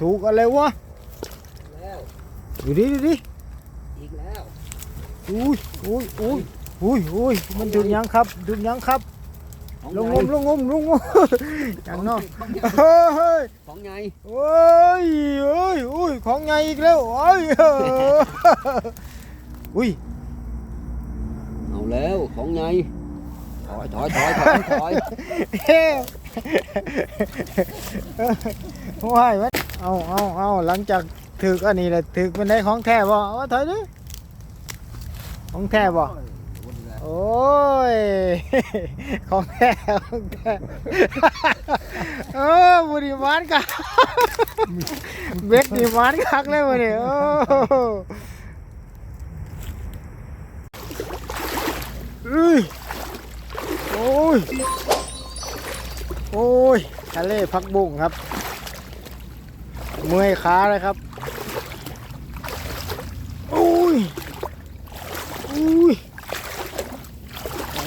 ถูกอะไรวะแล้วดูดิดูดิอีกแล้วอุ้ยอุ้ยอุ้ยอุ้ยอุ้ยมันดึงยังครับดึงยังครับของลงใหงญ่มลงงมลงงมอย่างนอกของใหญ่เฮ้ยของใหญ่โอ้ยโอ้ยโอ้ยของไงอีกแล้วโอ้ยอุ้ยเอาแล้วของใหญ่ถอยถอยถอยถอยถอยเฮ้ว้ายมัน เอาเอาเอาหลังจากถึกอันนี้แหละถึกเป็นได้ของแท้บ่เอาถอยดิของแท้บ่โอ้ย ของแท้ของแท้เออบุรีมานกักเบ็ดนี่มานคักเลยวันนี้โอ้เอ้ยโอ้ย โอ้ยทะเลพักบุ้งครับ เมื่อยขาเลยครับโอ้ยโอ้ย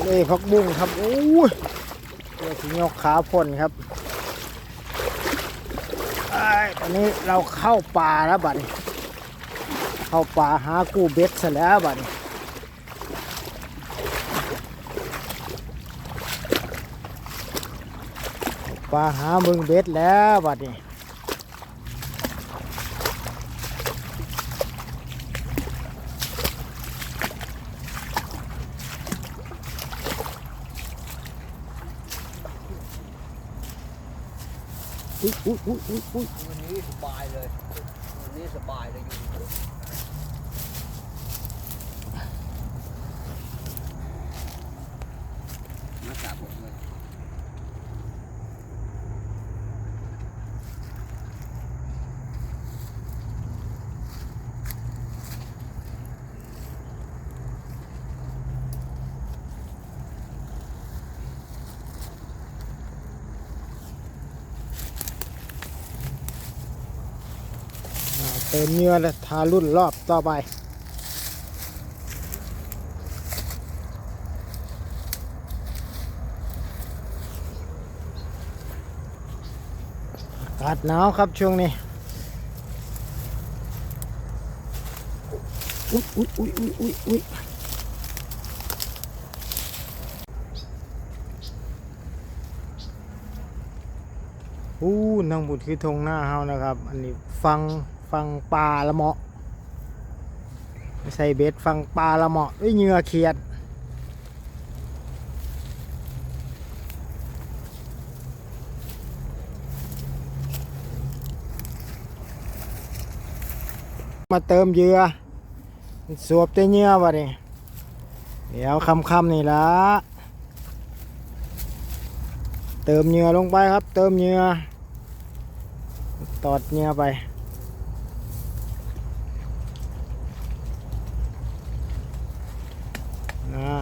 เลพักบุ้งครับโอ้ยเดี๋ยวสิยกขาพ่นครับไอ้ตอนนี้เราเข้าป่าแล้วบัดนี้เข้าป่าหากูเบ็ดซะแล้วบัดนี้ปลาหาเบิ่งเบ็ดแล้วบัดนี้ อุ้ยอุ้ยอุ้ยอุ้ยวันนี้สบายเลย วันนี้สบายเลยอยู่มาจับหมดเลย อ่า เติมเนื้อแล้วทารุ่นรอบต่อไปอากาศหนาวครับช่วงนี้อุ้ยอุ้ยอุ้ยอุ้ยอุ้ยอู้นางบุตรคือทงหน้าเฮานะครับ อันนี้ฟัง ฟังปลาละเหมาะไม่ใส่เบ็ดฟังปลาละเหมาะเอ้ยเหงื่อเขียดมาเติมเหยื่อสวบแต่เหยื่อวะนี่เดี๋ยวคำคำนี่ละเติมเหยื่อลงไปครับ เติมเหยื่อตอดเหยื่อไปน่า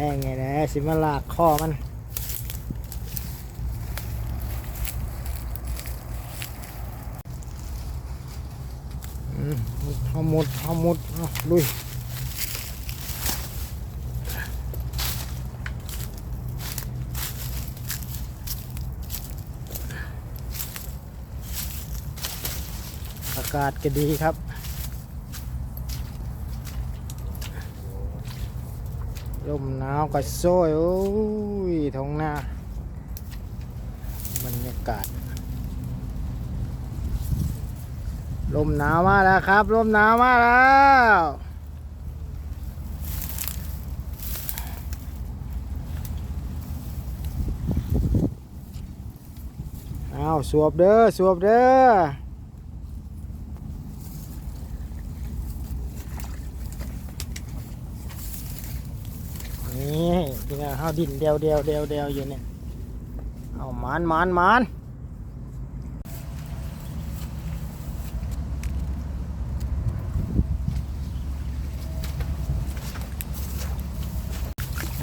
นี่แรงไงนะสิมาลากข้อมันอืมเอาหมดเอาหมดเอาลุยอากาศก็ดีครับ ลมหนาวก็โซยโอ้ยท้องหน้าบรรยากาศ ลมหนาวมาแล้วครับ ลมหนาวมาแล้วเอาสวบเด้อสวบเด้อ นี่ที่นี่เฮาดินเดียวเดียวเดียวเดียวอยู่เนี่ยเอามานมานมาน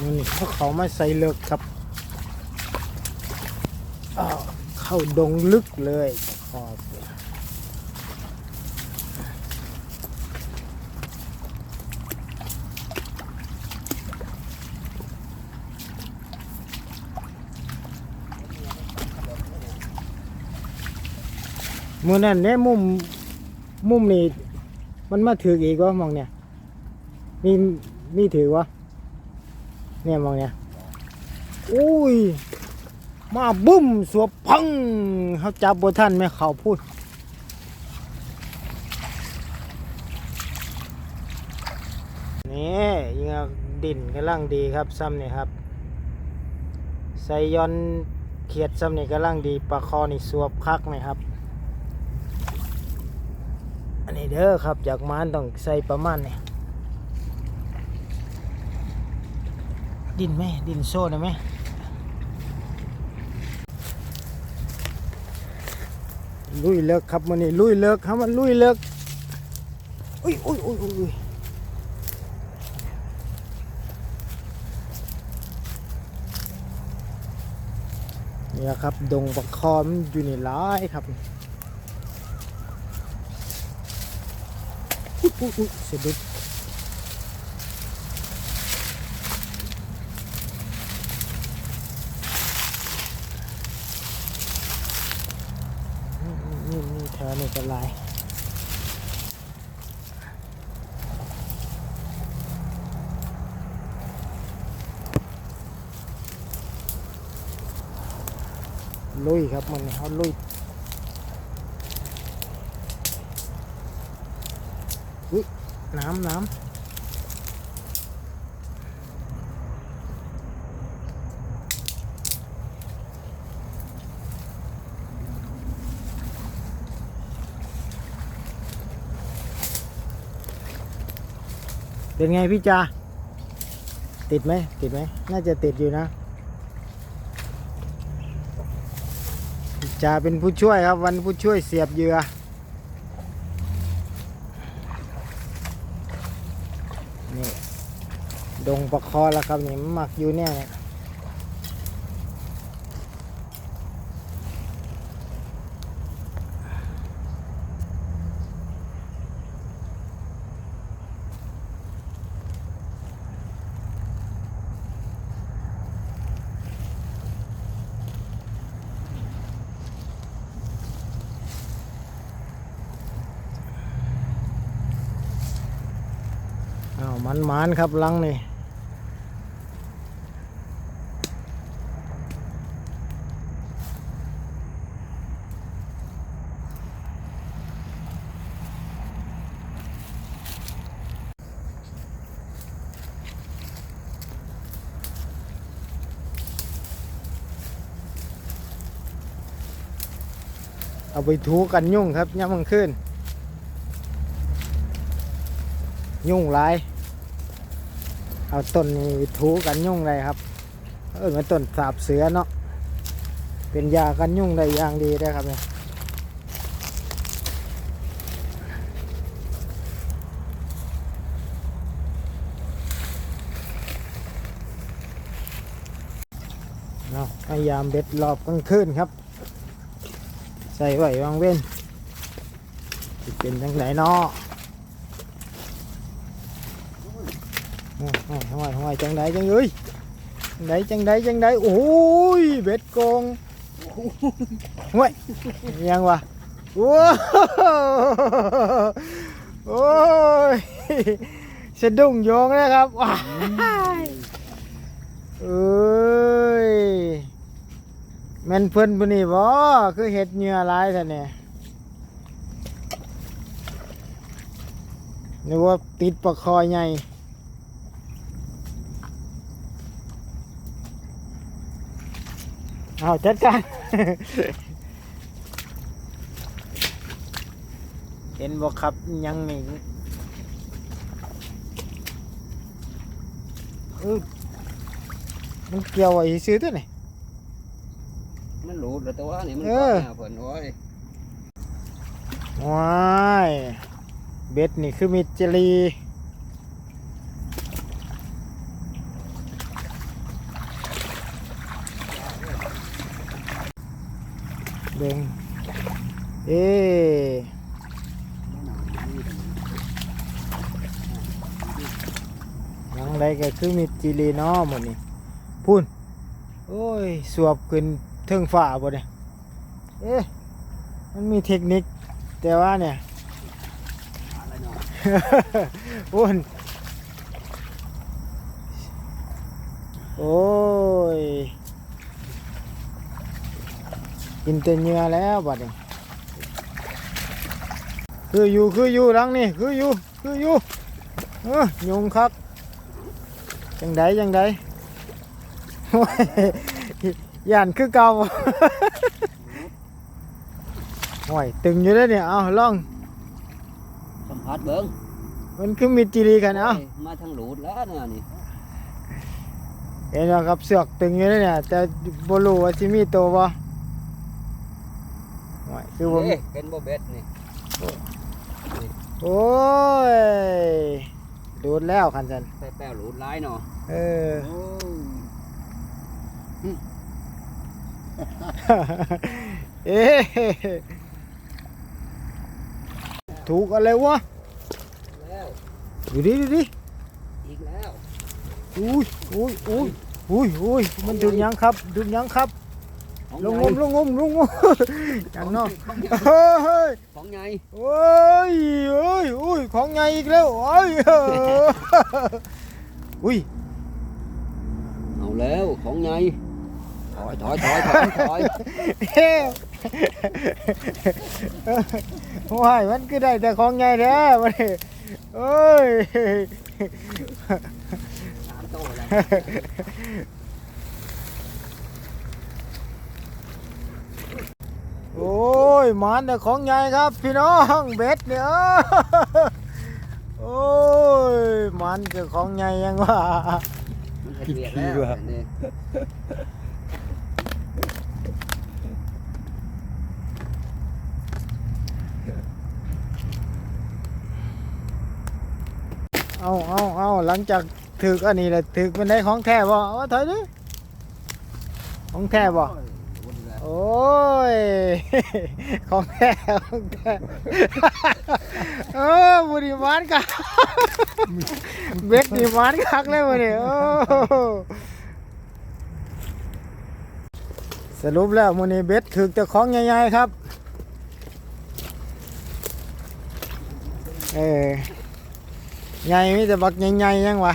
นี่เขาเขามาใส่เลิกครับอ้าเข้าดงลึกเลยขอบ มือนั่นเนี่ยมุมมุมนี่มันมาถืออีกวะมองเนี่ย มีมีถือวะเนี่ยมองเนี่ยอุ้ยมาบุ้มสวบพังเขาจับบท่านไหม่เขาพูดนี่ยิงดินกำลังดีครับซ้ำนี่ครับใส่ยอนเขียดซ้ำนี่กำลังดีปลาคอนี่สวบคักไหมครับ อันนี้ เด้อครับจากมานต้องใส่ประมาณนี่ดินไหมดินโซ่ได้ไหมลุยเลิกครับมันนี่ลุยเลิกครับมันลุยเลิกอุ้ยอุ้ยอุ้ยอุ้ยนี่แหละครับดงปักคอมอยู่ในร้ายครับ อุ๊ยอุ๊ยอุ๊ยสะดุดนี่นี่นี่แถวนี้ก็หลายลุยครับมันเขาลุย อุ้ยน้ำน้ำเป็นไงพี่จาติดไหมติดไหมน่าจะติดอยู่นะจะเป็นผู้ช่วยครับ วันผู้ช่วยเสียบเหยื่อนี่ ดงประคอแล้วครับนี่หมักอยู่เนี่ยเนี่ยอ้าวมันมานครับลังนี่ เอาไปถูกันยุ่งครับย่ำมันขึ้น ยุ่งหลาย เอาต้นนี้ถูกันยุ่งเลยครับ เออมันต้นสาบเสือเนาะ เป็นยากันยุ่งได้อย่างดีได้ครับเนี่ยเอาพยายามเบ็ดรอบกลางคืนครับ ใส่ไว้วางเว้นสิเป็นจังไหนเนาะห้อยห้อยห้อยห้อยจังไดจังเอ้ยจังไดจังไดจังไดโอ้ยเบ็ดโกงห้วยยังวะโอ้โอ้ยสะดุ้งโยงนะครับว้ายเอ้ย แม่นเพิ่นปนี่บ่คือเห็ดเหงื่อลายท่านเนี่ยนึกว่าติดปลาคอใหญ่เอาจัดการเห็นบอกครับยังนี่มันเกี่ยวไอ้ซื้อตัวไหน มันหลุดแล้วตัวนี่มันเออหน้าเพิ่นโอ้ยว้ายเบ็ดนี่คือมิจลีเบ่งเอ๊ะหยังไดก็คือมิจลีเนาะหมดนี่พูนโอ้ย สวบขึ้น เทิงฝ่าบ่เนี่ยเอ๊ะมันมีเทคนิคแต่ว่าเนี่ยอะไรเนาะอ้วนโอ้ยกินแต่เหงื่อแล้วบัดนี้คืออยู่คืออยู่รังนี่คืออยู่คืออยู่เออยุงครับจังไดจังไดโอ้ ยย่านคือเก่าโอ้ยตึงอยู่แล้วเนี่ย เอาลอง สัมผัสเบิ้งมันคือมีจีรีกันเอาโอ้ยมาทางหลูดแล้วเนี่ยนี่เห็นว่ากับเสือกตึงอยู่แล้วเนี่ย แต่บ่รู้ว่าสิมีตัวบ่โอ้ยคือบ่เอ๊ะเป็นบ่เบ็ดนี่โอ้ยดูดแล้วคันสันแป้วๆหลูดร้ายเนาะเออ โอ้ย เอ๊ะถูกอะไรวะแล้วดูดิดูดิอีกแล้วอุ้ยอุ้ยอุ้ยอุ้ยอุ้ยมันดึงยังครับดึงยังครับของลงใหงญ่มลงงมลงงมอย่างนอกของใหญ่เฮ้ยของใหญ่โอ้ยโอ้ยโอ้ยของไงอีกแล้วโอ้ยอุ้ยเอาแล้วของใหญ่ ถอยถอยถอยถอยถอยเฮ้ว้ายมันก็ได้แต่ของไงแท้มันนี่โอ้ยสามโต้แล้วโอ้ยมันแต่ของใหญ่ครับพี่น้องเบ็ดเนี่ยโอ้ยมันแต่ของใหญ่ยังว่ามันเห็นเบียดแล้วนี่ เอาเอาเอาหลังจากถึกอันนี้แหละถึกเป็นได้ของแท้บ่เอาถอยดิของแท้บ่โอ้ยวนแล้วโอ้ย ของแท้ของแท้เออบุรีมานกักเบ็ดนี่มานคักเลยวันนี้โอ้ส รุปแล้วมื้อนี้เบ็ดถึกแต่ของใหญ่ๆครับ เออใหญ่มีแต่บักใหญ่ๆยังวะ